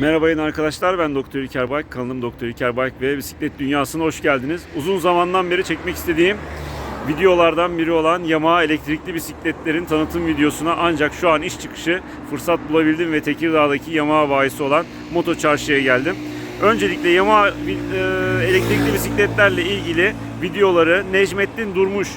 Merhabayın arkadaşlar ben Doktor İlker Bayk kanalım Doktor İlker Bayk ve bisiklet dünyasına hoş geldiniz. Uzun zamandan beri çekmek istediğim videolardan biri olan Yamaha elektrikli bisikletlerin tanıtım videosuna ancak şu an iş çıkışı fırsat bulabildim ve Tekirdağ'daki Yamaha bayisi olan Moto Çarşı'ya geldim. Öncelikle Yamaha e, elektrikli bisikletlerle ilgili videoları Necmettin Durmuş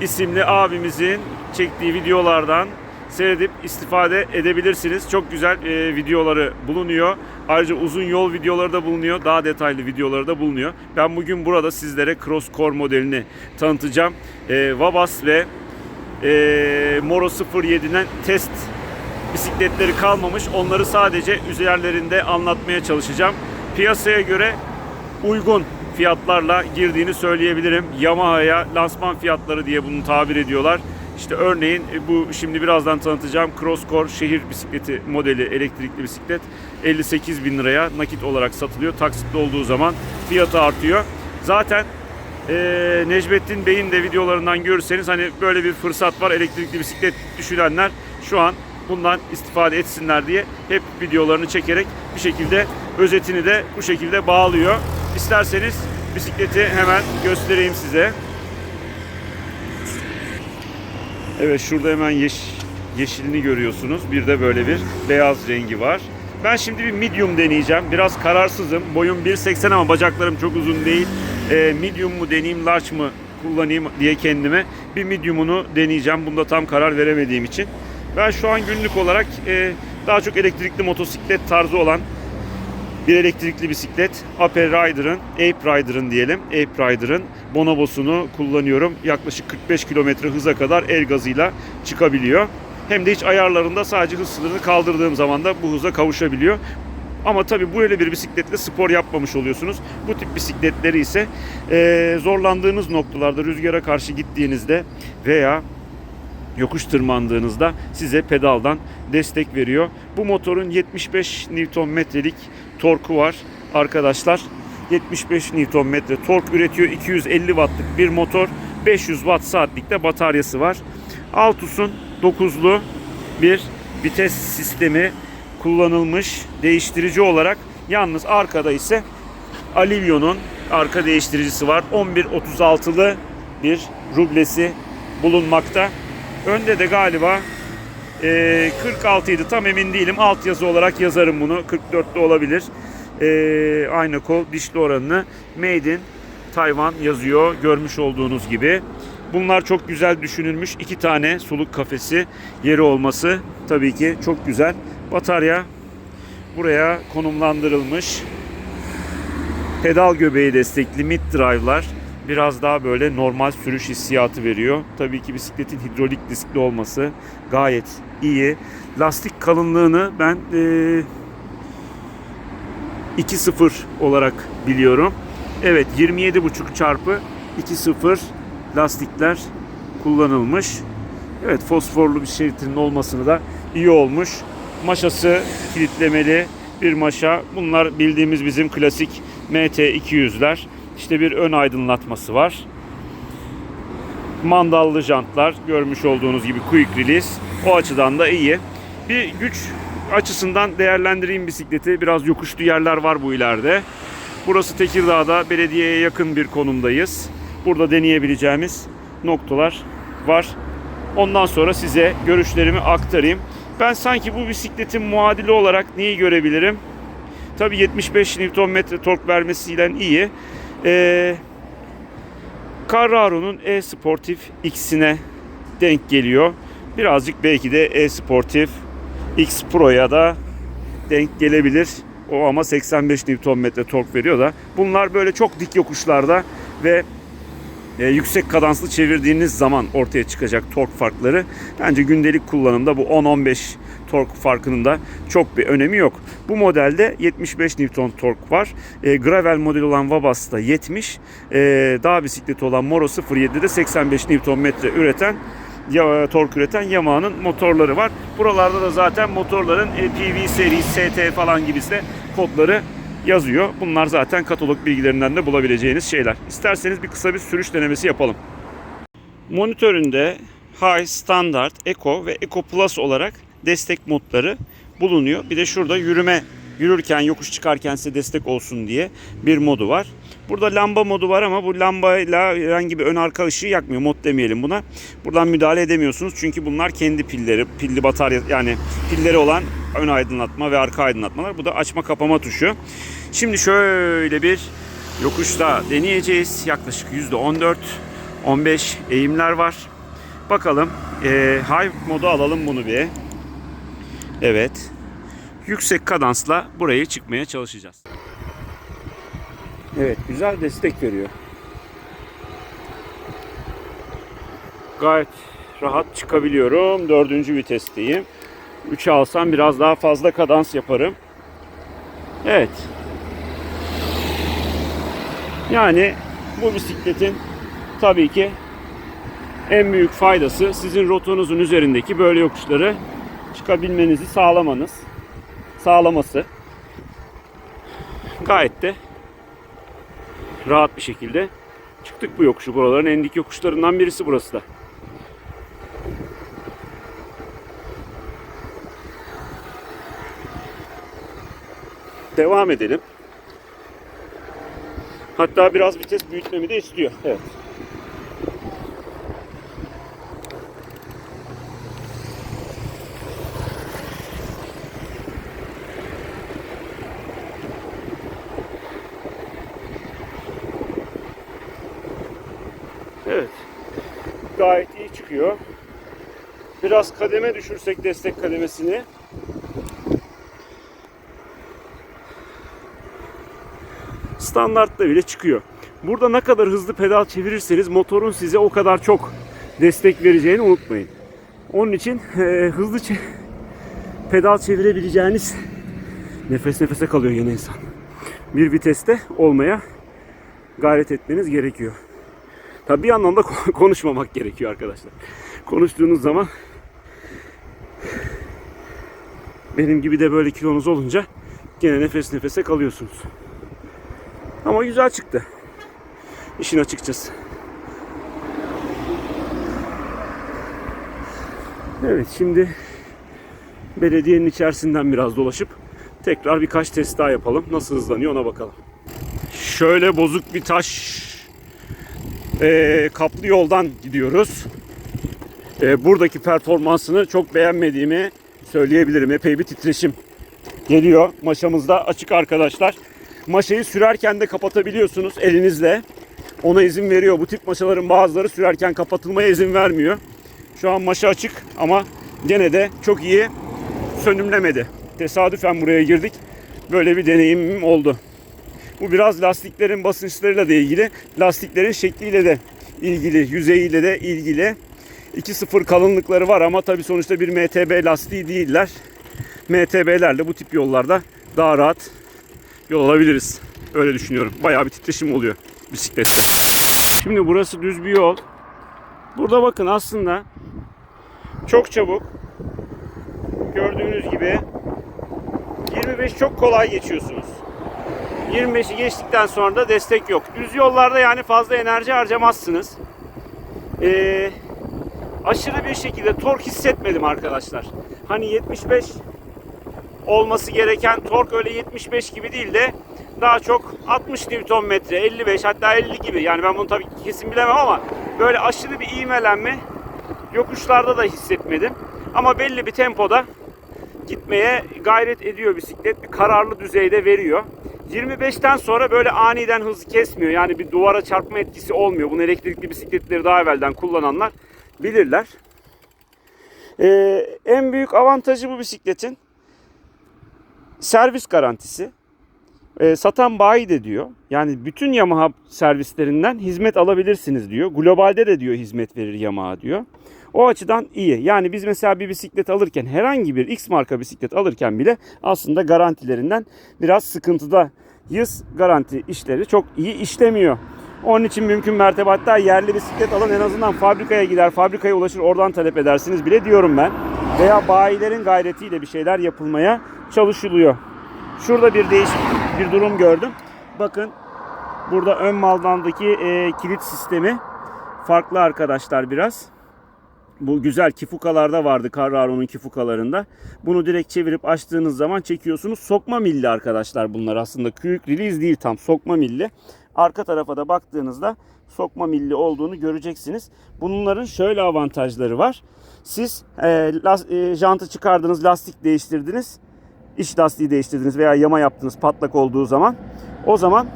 isimli abimizin çektiği videolardan seyredip istifade edebilirsiniz. Çok güzel e, videoları bulunuyor. Ayrıca uzun yol videoları da bulunuyor. Daha detaylı videoları da bulunuyor. Ben bugün burada sizlere Cross Core modelini tanıtacağım. E, Vabas ve e, Moro 07'den test bisikletleri kalmamış. Onları sadece üzerlerinde anlatmaya çalışacağım. Piyasaya göre uygun fiyatlarla girdiğini söyleyebilirim. Yamaha'ya lansman fiyatları diye bunu tabir ediyorlar. İşte örneğin e, bu şimdi birazdan tanıtacağım Crosscore şehir bisikleti modeli elektrikli bisiklet 58 bin liraya nakit olarak satılıyor. Taksitli olduğu zaman fiyatı artıyor. Zaten e, Necmettin Bey'in de videolarından görürseniz hani böyle bir fırsat var elektrikli bisiklet düşünenler şu an bundan istifade etsinler diye hep videolarını çekerek bir şekilde özetini de bu şekilde bağlıyor. İsterseniz bisikleti hemen göstereyim size. Evet şurada hemen yeş, yeşilini görüyorsunuz. Bir de böyle bir beyaz rengi var. Ben şimdi bir medium deneyeceğim. Biraz kararsızım. Boyum 1.80 ama bacaklarım çok uzun değil. Ee, medium mu deneyeyim, large mı kullanayım diye kendime bir medium'unu deneyeceğim. Bunda tam karar veremediğim için. Ben şu an günlük olarak e, daha çok elektrikli motosiklet tarzı olan bir elektrikli bisiklet Ape Rider'ın, Ape Rider'ın diyelim. Ape Rider'ın bonobosunu kullanıyorum. Yaklaşık 45 km hıza kadar el gazıyla çıkabiliyor. Hem de hiç ayarlarında sadece hız sınırını kaldırdığım zaman da bu hıza kavuşabiliyor. Ama tabi böyle bir bisikletle spor yapmamış oluyorsunuz. Bu tip bisikletleri ise eee, zorlandığınız noktalarda rüzgara karşı gittiğinizde veya yokuş tırmandığınızda size pedaldan destek veriyor. Bu motorun 75 Nm'lik torku var arkadaşlar. 75 Nm tork üretiyor. 250 wattlık bir motor. 500 watt saatlikte bataryası var. Altus'un 9'lu bir vites sistemi kullanılmış değiştirici olarak. Yalnız arkada ise Alivio'nun arka değiştiricisi var. 11.36'lı bir rublesi bulunmakta. Önde de galiba e, 46 idi tam emin değilim. Alt yazı olarak yazarım bunu. 44'te olabilir. E, aynı kol dişli oranını Made in Tayvan yazıyor. Görmüş olduğunuz gibi. Bunlar çok güzel düşünülmüş. İki tane suluk kafesi yeri olması tabii ki çok güzel. Batarya buraya konumlandırılmış. Pedal göbeği destekli mid drive'lar biraz daha böyle normal sürüş hissiyatı veriyor. Tabii ki bisikletin hidrolik diskli olması gayet iyi. Lastik kalınlığını ben e, 2.0 olarak biliyorum. Evet 27.5 çarpı 2.0 lastikler kullanılmış. Evet fosforlu bir şeritinin olmasını da iyi olmuş. Maşası kilitlemeli bir maşa. Bunlar bildiğimiz bizim klasik MT200'ler. İşte bir ön aydınlatması var. Mandallı jantlar görmüş olduğunuz gibi quick release. O açıdan da iyi. Bir güç açısından değerlendireyim bisikleti. Biraz yokuşlu yerler var bu ileride. Burası Tekirdağ'da belediyeye yakın bir konumdayız. Burada deneyebileceğimiz noktalar var. Ondan sonra size görüşlerimi aktarayım. Ben sanki bu bisikletin muadili olarak neyi görebilirim? Tabii 75 Nm tork vermesiyle iyi. Ee, Carraro'nun E-Sportif X'ine denk geliyor. Birazcık belki de E-Sportif X Pro'ya da denk gelebilir. O ama 85 Nm tork veriyor da. Bunlar böyle çok dik yokuşlarda ve e, yüksek kadanslı çevirdiğiniz zaman ortaya çıkacak tork farkları. Bence gündelik kullanımda bu 10-15 tork farkının da çok bir önemi yok. Bu modelde 75 Newton tork var. E, gravel modeli olan Wabas'ta 70. E, dağ bisikleti olan Moro 07'de 85 Nm üreten ya, tork üreten Yamaha'nın motorları var. Buralarda da zaten motorların e, PV seri, ST falan gibisi kodları yazıyor. Bunlar zaten katalog bilgilerinden de bulabileceğiniz şeyler. İsterseniz bir kısa bir sürüş denemesi yapalım. Monitöründe High, Standard, Eco ve Eco Plus olarak destek modları bulunuyor. Bir de şurada yürüme yürürken yokuş çıkarken size destek olsun diye bir modu var. Burada lamba modu var ama bu lambayla herhangi bir ön arka ışığı yakmıyor. Mod demeyelim buna. Buradan müdahale edemiyorsunuz. Çünkü bunlar kendi pilleri, pilli batarya yani pilleri olan ön aydınlatma ve arka aydınlatmalar. Bu da açma kapama tuşu. Şimdi şöyle bir yokuşta deneyeceğiz. Yaklaşık %14 15 eğimler var. Bakalım eee high modu alalım bunu bir. Evet. Yüksek kadansla burayı çıkmaya çalışacağız. Evet güzel destek veriyor. Gayet rahat çıkabiliyorum. Dördüncü vitesteyim. 3'e alsam biraz daha fazla kadans yaparım. Evet. Yani bu bisikletin tabii ki en büyük faydası sizin rotanızın üzerindeki böyle yokuşları çıkabilmenizi sağlamanız. Sağlaması. Gayet de rahat bir şekilde çıktık bu yokuşu. Buraların en dik yokuşlarından birisi burası da. Devam edelim. Hatta biraz vites büyütmemi de istiyor. Evet. Gayet iyi çıkıyor. Biraz kademe düşürsek destek kademesini. Standartta bile çıkıyor. Burada ne kadar hızlı pedal çevirirseniz motorun size o kadar çok destek vereceğini unutmayın. Onun için e, hızlı çe- pedal çevirebileceğiniz nefes nefese kalıyor yine insan. Bir viteste olmaya gayret etmeniz gerekiyor. Tabi bir yandan da konuşmamak gerekiyor arkadaşlar. Konuştuğunuz zaman benim gibi de böyle kilonuz olunca gene nefes nefese kalıyorsunuz. Ama güzel çıktı. İşin açıkçası. Evet şimdi belediyenin içerisinden biraz dolaşıp tekrar birkaç test daha yapalım. Nasıl hızlanıyor ona bakalım. Şöyle bozuk bir taş e, kaplı yoldan gidiyoruz. E, buradaki performansını çok beğenmediğimi söyleyebilirim. Epey bir titreşim geliyor. Maşamızda açık arkadaşlar. Maşayı sürerken de kapatabiliyorsunuz elinizle. Ona izin veriyor. Bu tip maşaların bazıları sürerken kapatılmaya izin vermiyor. Şu an maşa açık ama gene de çok iyi sönümlemedi. Tesadüfen buraya girdik. Böyle bir deneyimim oldu. Bu biraz lastiklerin basınçlarıyla da ilgili. Lastiklerin şekliyle de ilgili, yüzeyiyle de ilgili. 2.0 kalınlıkları var ama tabii sonuçta bir MTB lastiği değiller. MTB'lerle bu tip yollarda daha rahat yol alabiliriz. Öyle düşünüyorum. Bayağı bir titreşim oluyor bisiklette. Şimdi burası düz bir yol. Burada bakın aslında çok çabuk gördüğünüz gibi 25 çok kolay geçiyorsunuz. 25'i geçtikten sonra da destek yok. Düz yollarda yani fazla enerji harcamazsınız. Ee, aşırı bir şekilde tork hissetmedim arkadaşlar. Hani 75 olması gereken tork öyle 75 gibi değil de daha çok 60 Nm, 55 hatta 50 gibi. Yani ben bunu tabii kesin bilemem ama böyle aşırı bir ivmelenme yokuşlarda da hissetmedim. Ama belli bir tempoda gitmeye gayret ediyor bisiklet. Bir kararlı düzeyde veriyor. 25'ten sonra böyle aniden hızı kesmiyor. Yani bir duvara çarpma etkisi olmuyor. Bunu elektrikli bisikletleri daha evvelden kullananlar bilirler. Ee, en büyük avantajı bu bisikletin servis garantisi. Ee, satan bayi de diyor. Yani bütün Yamaha servislerinden hizmet alabilirsiniz diyor. Globalde de diyor hizmet verir Yamaha diyor. O açıdan iyi. Yani biz mesela bir bisiklet alırken herhangi bir X marka bisiklet alırken bile aslında garantilerinden biraz sıkıntıdayız. Garanti işleri çok iyi işlemiyor. Onun için mümkün mertebe hatta yerli bisiklet alın en azından fabrikaya gider, fabrikaya ulaşır oradan talep edersiniz bile diyorum ben. Veya bayilerin gayretiyle bir şeyler yapılmaya çalışılıyor. Şurada bir değişik bir durum gördüm. Bakın burada ön maldandaki e, kilit sistemi farklı arkadaşlar biraz. Bu güzel kifukalarda vardı Carraro'nun kifukalarında. Bunu direkt çevirip açtığınız zaman çekiyorsunuz. Sokma milli arkadaşlar bunlar aslında. Quick release değil tam sokma milli. Arka tarafa da baktığınızda sokma milli olduğunu göreceksiniz. Bunların şöyle avantajları var. Siz e, las, e, jantı çıkardınız, lastik değiştirdiniz. iç lastiği değiştirdiniz veya yama yaptınız patlak olduğu zaman. O zaman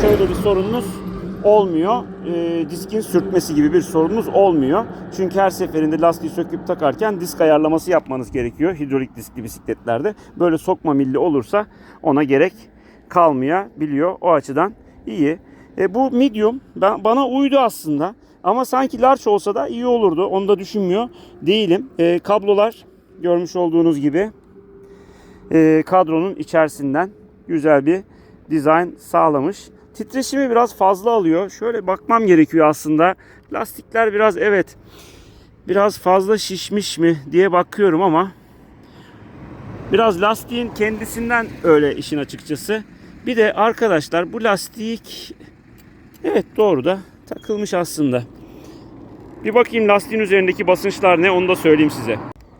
şöyle bir sorununuz olmuyor. E, diskin sürtmesi gibi bir sorunuz olmuyor. Çünkü her seferinde lastiği söküp takarken disk ayarlaması yapmanız gerekiyor. Hidrolik diskli bisikletlerde. Böyle sokma milli olursa ona gerek kalmayabiliyor. O açıdan iyi. E, bu medium ben, bana uydu aslında. Ama sanki large olsa da iyi olurdu. Onu da düşünmüyor değilim. E, kablolar görmüş olduğunuz gibi e, kadronun içerisinden güzel bir dizayn sağlamış. Titreşimi biraz fazla alıyor. Şöyle bakmam gerekiyor aslında. Lastikler biraz evet biraz fazla şişmiş mi diye bakıyorum ama biraz lastiğin kendisinden öyle işin açıkçası. Bir de arkadaşlar bu lastik evet doğru da takılmış aslında. Bir bakayım lastiğin üzerindeki basınçlar ne onu da söyleyeyim size.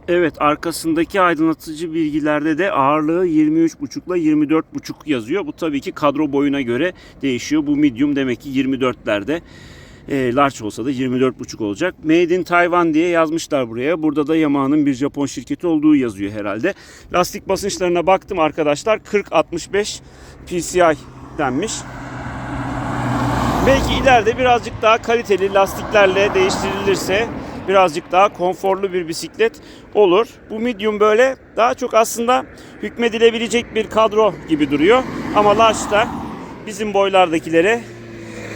Evet arkasındaki aydınlatıcı bilgilerde de ağırlığı 23,5 ile 24,5 yazıyor. Bu tabii ki kadro boyuna göre değişiyor. Bu medium demek ki 24'lerde. E, large olsa da 24,5 olacak. Made in Taiwan diye yazmışlar buraya. Burada da Yamaha'nın bir Japon şirketi olduğu yazıyor herhalde. Lastik basınçlarına baktım arkadaşlar. 40-65 PCI denmiş. Belki ileride birazcık daha kaliteli lastiklerle değiştirilirse birazcık daha konforlu bir bisiklet olur. Bu medium böyle daha çok aslında hükmedilebilecek bir kadro gibi duruyor. Ama large da bizim boylardakilere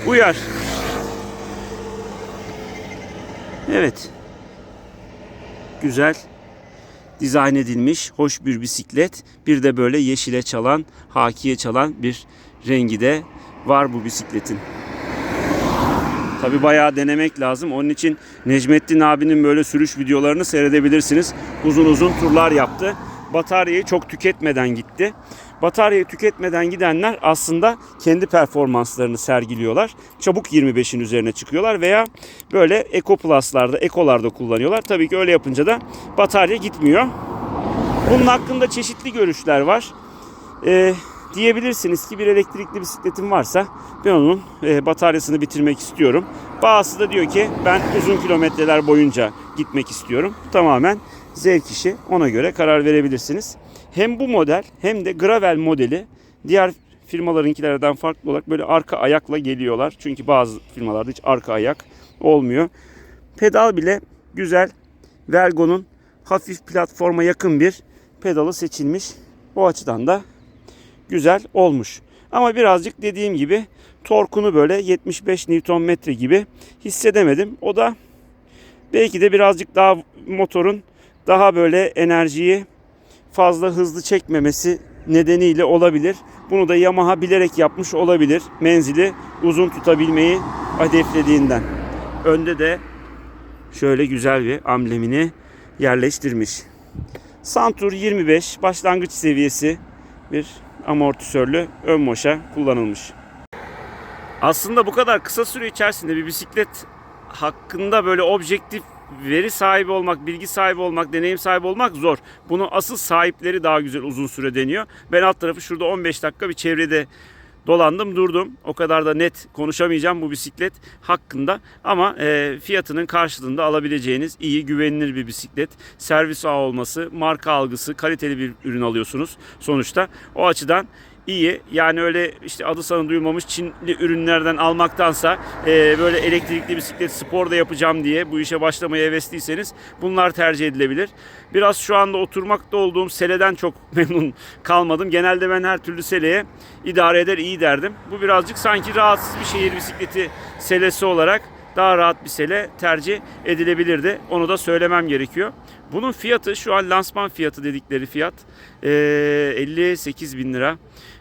uyar. Evet. Güzel dizayn edilmiş hoş bir bisiklet. Bir de böyle yeşile çalan, hakiye çalan bir rengi de var bu bisikletin. Tabi bayağı denemek lazım. Onun için Necmettin abinin böyle sürüş videolarını seyredebilirsiniz. Uzun uzun turlar yaptı. Bataryayı çok tüketmeden gitti. Bataryayı tüketmeden gidenler aslında kendi performanslarını sergiliyorlar. Çabuk 25'in üzerine çıkıyorlar veya böyle Eco Plus'larda, Eco'larda kullanıyorlar. Tabii ki öyle yapınca da batarya gitmiyor. Bunun hakkında çeşitli görüşler var. Ee, diyebilirsiniz ki bir elektrikli bisikletim varsa ben onun e, bataryasını bitirmek istiyorum. Bazısı da diyor ki ben uzun kilometreler boyunca gitmek istiyorum. Tamamen zevk işi ona göre karar verebilirsiniz. Hem bu model hem de Gravel modeli diğer firmalarınkilerden farklı olarak böyle arka ayakla geliyorlar. Çünkü bazı firmalarda hiç arka ayak olmuyor. Pedal bile güzel. Velgo'nun hafif platforma yakın bir pedalı seçilmiş. O açıdan da güzel olmuş. Ama birazcık dediğim gibi torkunu böyle 75 Nm gibi hissedemedim. O da belki de birazcık daha motorun daha böyle enerjiyi fazla hızlı çekmemesi nedeniyle olabilir. Bunu da Yamaha bilerek yapmış olabilir. Menzili uzun tutabilmeyi hedeflediğinden. Önde de şöyle güzel bir amblemini yerleştirmiş. Santur 25 başlangıç seviyesi bir amortisörlü ön moşa kullanılmış. Aslında bu kadar kısa süre içerisinde bir bisiklet hakkında böyle objektif veri sahibi olmak, bilgi sahibi olmak, deneyim sahibi olmak zor. Bunu asıl sahipleri daha güzel uzun süre deniyor. Ben alt tarafı şurada 15 dakika bir çevrede dolandım durdum. O kadar da net konuşamayacağım bu bisiklet hakkında ama e, fiyatının karşılığında alabileceğiniz iyi güvenilir bir bisiklet. Servis ağı olması, marka algısı, kaliteli bir ürün alıyorsunuz sonuçta. O açıdan iyi. Yani öyle işte adı sanı duyulmamış Çinli ürünlerden almaktansa e, böyle elektrikli bisiklet spor da yapacağım diye bu işe başlamaya hevesliyseniz bunlar tercih edilebilir. Biraz şu anda oturmakta olduğum seleden çok memnun kalmadım. Genelde ben her türlü seleye idare eder iyi derdim. Bu birazcık sanki rahatsız bir şehir bisikleti selesi olarak daha rahat bir sele tercih edilebilirdi. Onu da söylemem gerekiyor. Bunun fiyatı şu an lansman fiyatı dedikleri fiyat e, 58 bin lira.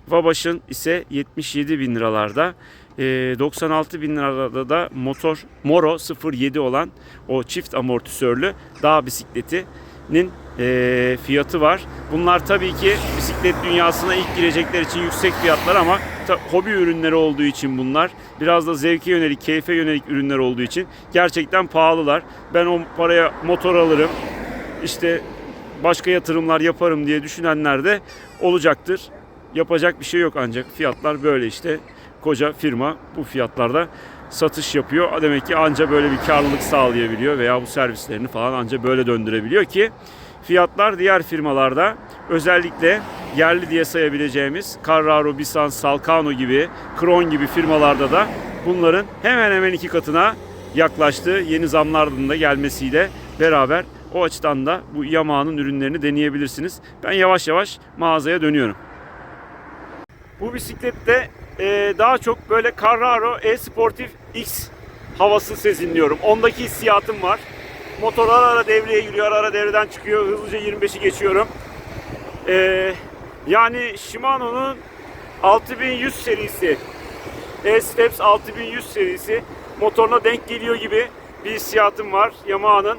Vabaş'ın ise 77 bin liralarda. E, 96 bin lirada da motor Moro 07 olan o çift amortisörlü dağ bisikletinin e, fiyatı var. Bunlar tabii ki bisiklet dünyasına ilk girecekler için yüksek fiyatlar ama ta- hobi ürünleri olduğu için bunlar biraz da zevke yönelik, keyfe yönelik ürünler olduğu için gerçekten pahalılar. Ben o paraya motor alırım. İşte başka yatırımlar yaparım diye düşünenler de olacaktır. Yapacak bir şey yok ancak fiyatlar böyle işte. Koca firma bu fiyatlarda satış yapıyor. Demek ki anca böyle bir karlılık sağlayabiliyor veya bu servislerini falan anca böyle döndürebiliyor ki fiyatlar diğer firmalarda özellikle yerli diye sayabileceğimiz Carraro, Bisans, Salcano gibi, Kron gibi firmalarda da bunların hemen hemen iki katına yaklaştı. Yeni zamların da gelmesiyle beraber o açıdan da bu Yamaha'nın ürünlerini deneyebilirsiniz. Ben yavaş yavaş mağazaya dönüyorum. Bu bisiklette e, daha çok böyle Carraro E-Sportif X havası sezinliyorum. Ondaki hissiyatım var. Motor ara ara devreye giriyor, ara ara devreden çıkıyor. Hızlıca 25'i geçiyorum. E, yani Shimano'nun 6100 serisi, E-Steps 6100 serisi motoruna denk geliyor gibi bir hissiyatım var Yamaha'nın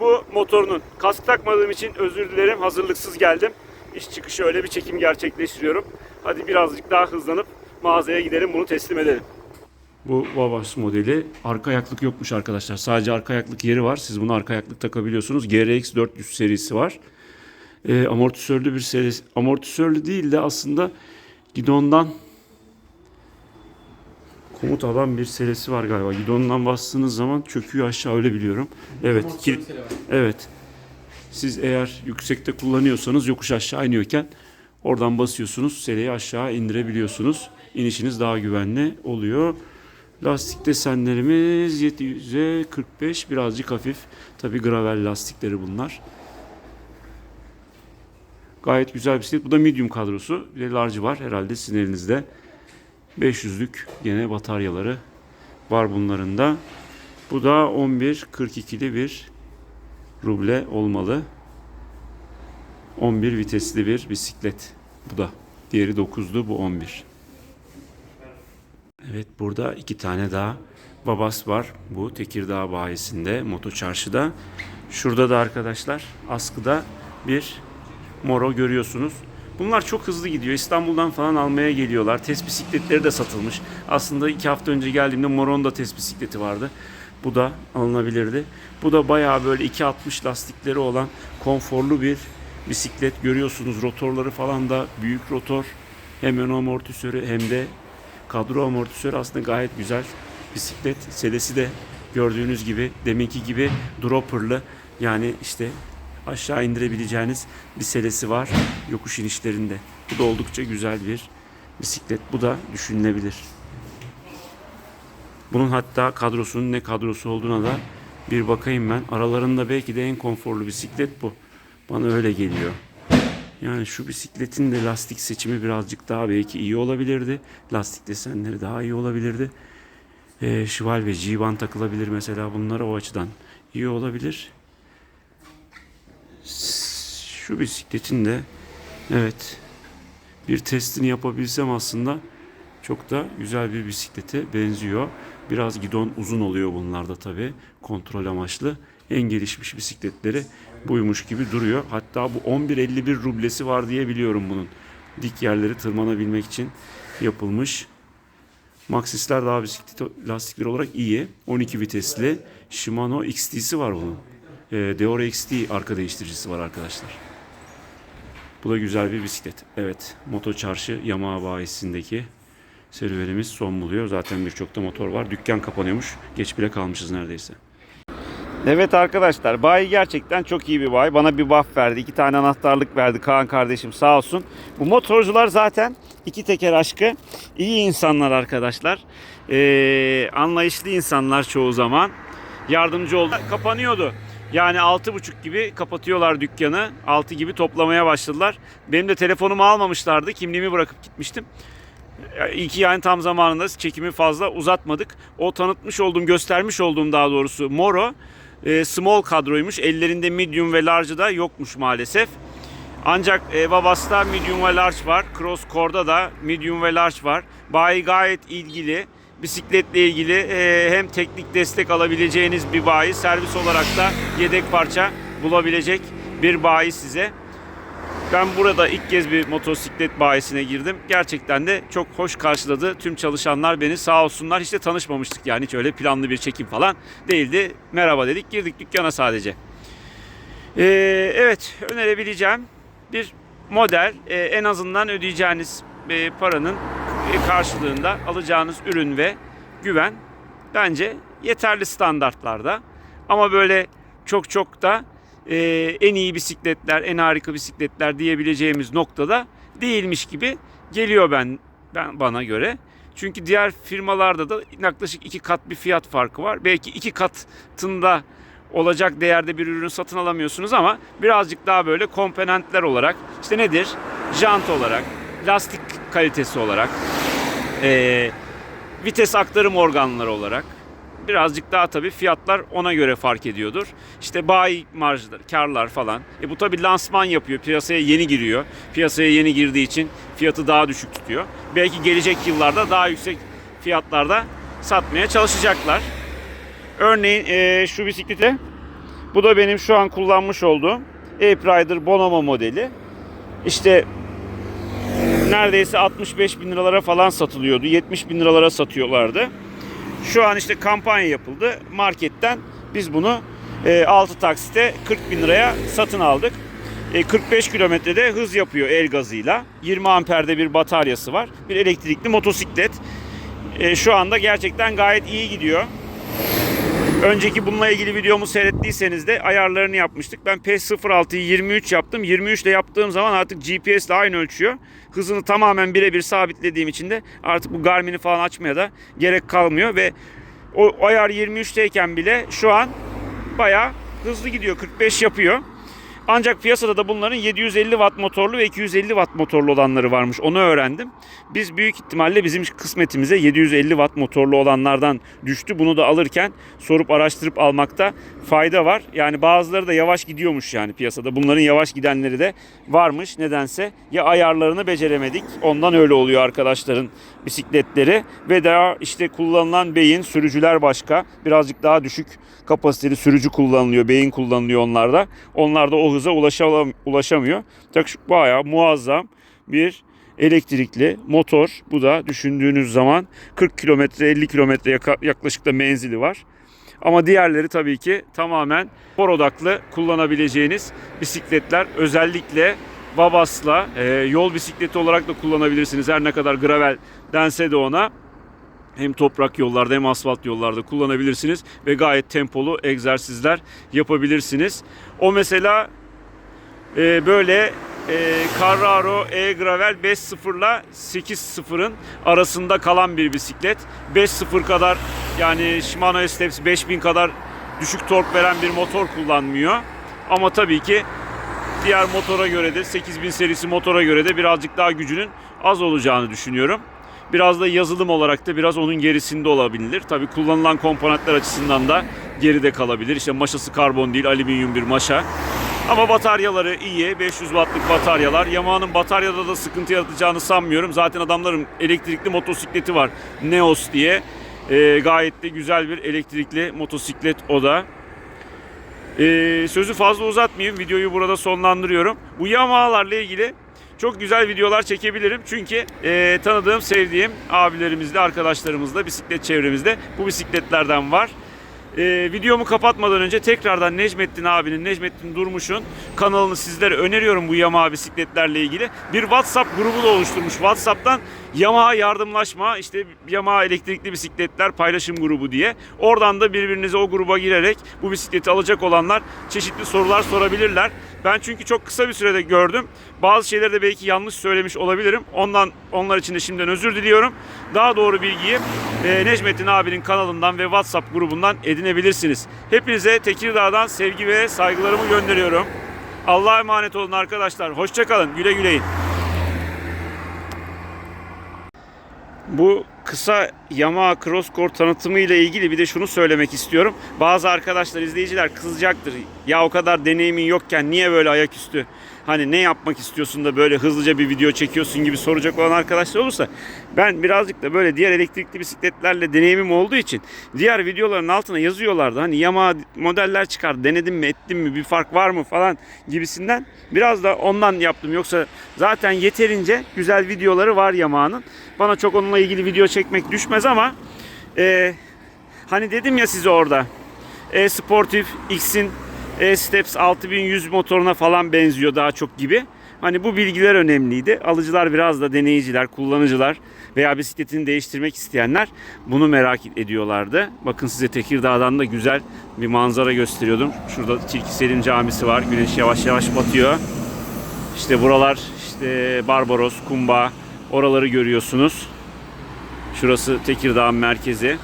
bu motorunun. Kask takmadığım için özür dilerim. Hazırlıksız geldim. İş çıkışı öyle bir çekim gerçekleştiriyorum. Hadi birazcık daha hızlanıp mağazaya gidelim bunu teslim edelim. Bu Vavas modeli arka ayaklık yokmuş arkadaşlar. Sadece arka ayaklık yeri var. Siz bunu arka ayaklık takabiliyorsunuz. GRX 400 serisi var. Ee, amortisörlü bir serisi. Amortisörlü değil de aslında gidondan komut alan bir serisi var galiba. Gidondan bastığınız zaman çöküyor aşağı öyle biliyorum. Evet. ki- evet. Siz eğer yüksekte kullanıyorsanız yokuş aşağı iniyorken oradan basıyorsunuz. Seleyi aşağı indirebiliyorsunuz. İnişiniz daha güvenli oluyor. Lastik desenlerimiz 700'e 45 birazcık hafif. Tabi gravel lastikleri bunlar. Gayet güzel bisiklet. Bu da medium kadrosu. Bir de large'ı var herhalde sizin elinizde. 500'lük gene bataryaları var bunların da. Bu da 11.42'li bir ruble olmalı. 11 vitesli bir bisiklet. Bu da. Diğeri 9'du bu 11. Evet burada iki tane daha Babas var. Bu Tekirdağ bayisinde, Moto Çarşı'da. Şurada da arkadaşlar askıda bir Moro görüyorsunuz. Bunlar çok hızlı gidiyor. İstanbul'dan falan almaya geliyorlar. Test bisikletleri de satılmış. Aslında iki hafta önce geldiğimde Moro'nun da test bisikleti vardı. Bu da alınabilirdi. Bu da bayağı böyle 2.60 lastikleri olan konforlu bir bisiklet. Görüyorsunuz rotorları falan da büyük rotor. Hem ön amortisörü hem de kadro amortisörü aslında gayet güzel bisiklet. Selesi de gördüğünüz gibi deminki gibi dropperlı yani işte aşağı indirebileceğiniz bir selesi var yokuş inişlerinde. Bu da oldukça güzel bir bisiklet. Bu da düşünülebilir. Bunun hatta kadrosunun ne kadrosu olduğuna da bir bakayım ben. Aralarında belki de en konforlu bisiklet bu. Bana öyle geliyor. Yani şu bisikletin de lastik seçimi birazcık daha belki iyi olabilirdi. Lastik desenleri daha iyi olabilirdi. Ee, şival ve G-Ban takılabilir mesela bunlara o açıdan iyi olabilir. Şu bisikletin de evet bir testini yapabilsem aslında çok da güzel bir bisiklete benziyor. Biraz gidon uzun oluyor bunlarda tabi kontrol amaçlı. En gelişmiş bisikletleri buymuş gibi duruyor. Hatta bu 11.51 rublesi var diye biliyorum bunun. Dik yerleri tırmanabilmek için yapılmış. Maxxis'ler daha bisiklet lastikleri olarak iyi. 12 vitesli Shimano XT'si var bunun. Ee, Deore XT arka değiştiricisi var arkadaşlar. Bu da güzel bir bisiklet. Evet, Moto Çarşı Yamaha bayisindeki serüvenimiz son buluyor. Zaten birçok da motor var. Dükkan kapanıyormuş. Geç bile kalmışız neredeyse. Evet arkadaşlar bayi gerçekten çok iyi bir bayi. Bana bir buff verdi. iki tane anahtarlık verdi Kaan kardeşim sağ olsun. Bu motorcular zaten iki teker aşkı. iyi insanlar arkadaşlar. Ee, anlayışlı insanlar çoğu zaman. Yardımcı oldu. Kapanıyordu. Yani altı buçuk gibi kapatıyorlar dükkanı. Altı gibi toplamaya başladılar. Benim de telefonumu almamışlardı. Kimliğimi bırakıp gitmiştim. İyi ki yani tam zamanında çekimi fazla uzatmadık. O tanıtmış olduğum, göstermiş olduğum daha doğrusu Moro e, small kadroymuş. Ellerinde medium ve large'ı da yokmuş maalesef. Ancak e, Vavas'ta medium ve large var. Cross Core'da da medium ve large var. Bayi gayet ilgili. Bisikletle ilgili e, hem teknik destek alabileceğiniz bir bayi. Servis olarak da yedek parça bulabilecek bir bayi size. Ben burada ilk kez bir motosiklet bayisine girdim. Gerçekten de çok hoş karşıladı. Tüm çalışanlar beni sağ olsunlar. Hiç de tanışmamıştık yani. Hiç öyle planlı bir çekim falan değildi. Merhaba dedik. Girdik dükkana sadece. Ee, evet önerebileceğim bir model. Ee, en azından ödeyeceğiniz e, paranın e, karşılığında alacağınız ürün ve güven bence yeterli standartlarda. Ama böyle çok çok da e, en iyi bisikletler, en harika bisikletler diyebileceğimiz noktada değilmiş gibi geliyor ben ben bana göre. Çünkü diğer firmalarda da yaklaşık iki kat bir fiyat farkı var. Belki iki katında olacak değerde bir ürün satın alamıyorsunuz ama birazcık daha böyle komponentler olarak işte nedir? Jant olarak, lastik kalitesi olarak, e, vites aktarım organları olarak birazcık daha tabii fiyatlar ona göre fark ediyordur. İşte bayi marjlar, karlar falan. E bu tabii lansman yapıyor. Piyasaya yeni giriyor. Piyasaya yeni girdiği için fiyatı daha düşük tutuyor. Belki gelecek yıllarda daha yüksek fiyatlarda satmaya çalışacaklar. Örneğin e, şu bisiklete bu da benim şu an kullanmış olduğum Ape Rider Bonomo modeli. İşte neredeyse 65 bin liralara falan satılıyordu. 70 bin liralara satıyorlardı. Şu an işte kampanya yapıldı. Marketten biz bunu e, 6 taksite 40 bin liraya satın aldık. E, 45 kilometrede hız yapıyor el gazıyla. 20 amperde bir bataryası var. Bir elektrikli motosiklet. E, şu anda gerçekten gayet iyi gidiyor. Önceki bununla ilgili videomu seyrettiyseniz de ayarlarını yapmıştık. Ben PS06'yı 23 yaptım. 23 ile yaptığım zaman artık GPS ile aynı ölçüyor. Hızını tamamen birebir sabitlediğim için de artık bu Garmin'i falan açmaya da gerek kalmıyor ve o ayar 23'teyken bile şu an bayağı hızlı gidiyor. 45 yapıyor. Ancak piyasada da bunların 750 watt motorlu ve 250 watt motorlu olanları varmış. Onu öğrendim. Biz büyük ihtimalle bizim kısmetimize 750 watt motorlu olanlardan düştü. Bunu da alırken sorup araştırıp almakta fayda var. Yani bazıları da yavaş gidiyormuş yani piyasada. Bunların yavaş gidenleri de varmış nedense. Ya ayarlarını beceremedik. Ondan öyle oluyor arkadaşların bisikletleri. Ve daha işte kullanılan beyin sürücüler başka. Birazcık daha düşük kapasiteli sürücü kullanılıyor. Beyin kullanılıyor onlarda. Onlar da o hıza ulaşamıyor. Çok bayağı muazzam bir elektrikli motor. Bu da düşündüğünüz zaman 40 kilometre 50 kilometre yaklaşık da menzili var. Ama diğerleri tabii ki tamamen spor odaklı kullanabileceğiniz bisikletler. Özellikle Babas'la e, yol bisikleti olarak da kullanabilirsiniz. Her ne kadar gravel dense de ona hem toprak yollarda hem asfalt yollarda kullanabilirsiniz ve gayet tempolu egzersizler yapabilirsiniz. O mesela e, böyle e, Carraro e-Gravel 5.0 ile 8.0'ın arasında kalan bir bisiklet. 5.0 kadar yani Shimano S-Steps 5000 kadar düşük tork veren bir motor kullanmıyor. Ama tabii ki diğer motora göre de 8000 serisi motora göre de birazcık daha gücünün az olacağını düşünüyorum. Biraz da yazılım olarak da biraz onun gerisinde olabilir. Tabii kullanılan komponentler açısından da geride kalabilir. İşte maşası karbon değil, alüminyum bir maşa. Ama bataryaları iyi. 500 wattlık bataryalar. Yamaha'nın bataryada da sıkıntı yaratacağını sanmıyorum. Zaten adamların elektrikli motosikleti var. Neos diye. Ee, gayet de güzel bir elektrikli motosiklet o da. Ee, sözü fazla uzatmayayım. Videoyu burada sonlandırıyorum. Bu Yamaha'larla ilgili çok güzel videolar çekebilirim. Çünkü e, tanıdığım, sevdiğim abilerimizde, arkadaşlarımızda, bisiklet çevremizde bu bisikletlerden var. Ee, videomu kapatmadan önce tekrardan Necmettin abinin, Necmettin Durmuş'un kanalını sizlere öneriyorum bu Yamaha bisikletlerle ilgili. Bir WhatsApp grubu da oluşturmuş. WhatsApp'tan Yamaha yardımlaşma, işte Yamaha elektrikli bisikletler paylaşım grubu diye. Oradan da birbirinize o gruba girerek bu bisikleti alacak olanlar çeşitli sorular sorabilirler. Ben çünkü çok kısa bir sürede gördüm. Bazı şeyleri de belki yanlış söylemiş olabilirim. Ondan onlar için de şimdiden özür diliyorum. Daha doğru bilgiyi e, Necmettin abinin kanalından ve WhatsApp grubundan edinebilirsiniz. Hepinize Tekirdağ'dan sevgi ve saygılarımı gönderiyorum. Allah'a emanet olun arkadaşlar. Hoşçakalın. Güle güleyin. Bu kısa Yamaha Crosscore tanıtımı ile ilgili bir de şunu söylemek istiyorum. Bazı arkadaşlar, izleyiciler kızacaktır. Ya o kadar deneyimin yokken niye böyle ayaküstü hani ne yapmak istiyorsun da böyle hızlıca bir video çekiyorsun gibi soracak olan arkadaşlar olursa ben birazcık da böyle diğer elektrikli bisikletlerle deneyimim olduğu için diğer videoların altına yazıyorlardı. Hani Yamaha modeller çıkar denedim mi ettim mi bir fark var mı falan gibisinden biraz da ondan yaptım. Yoksa zaten yeterince güzel videoları var Yamaha'nın. Bana çok onunla ilgili video çekmek düşmez ama eee Hani dedim ya size orada e-Sportif X'in e-Steps 6100 motoruna falan benziyor daha çok gibi. Hani bu bilgiler önemliydi. Alıcılar biraz da deneyiciler, kullanıcılar veya bisikletini değiştirmek isteyenler bunu merak ediyorlardı. Bakın size Tekirdağ'dan da güzel bir manzara gösteriyordum. Şurada Tilki Selim Camisi var. Güneş yavaş yavaş batıyor. İşte buralar işte Barbaros, Kumba oraları görüyorsunuz. Şurası Tekirdağ merkezi.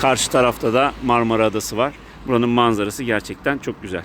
Karşı tarafta da Marmara Adası var. Buranın manzarası gerçekten çok güzel.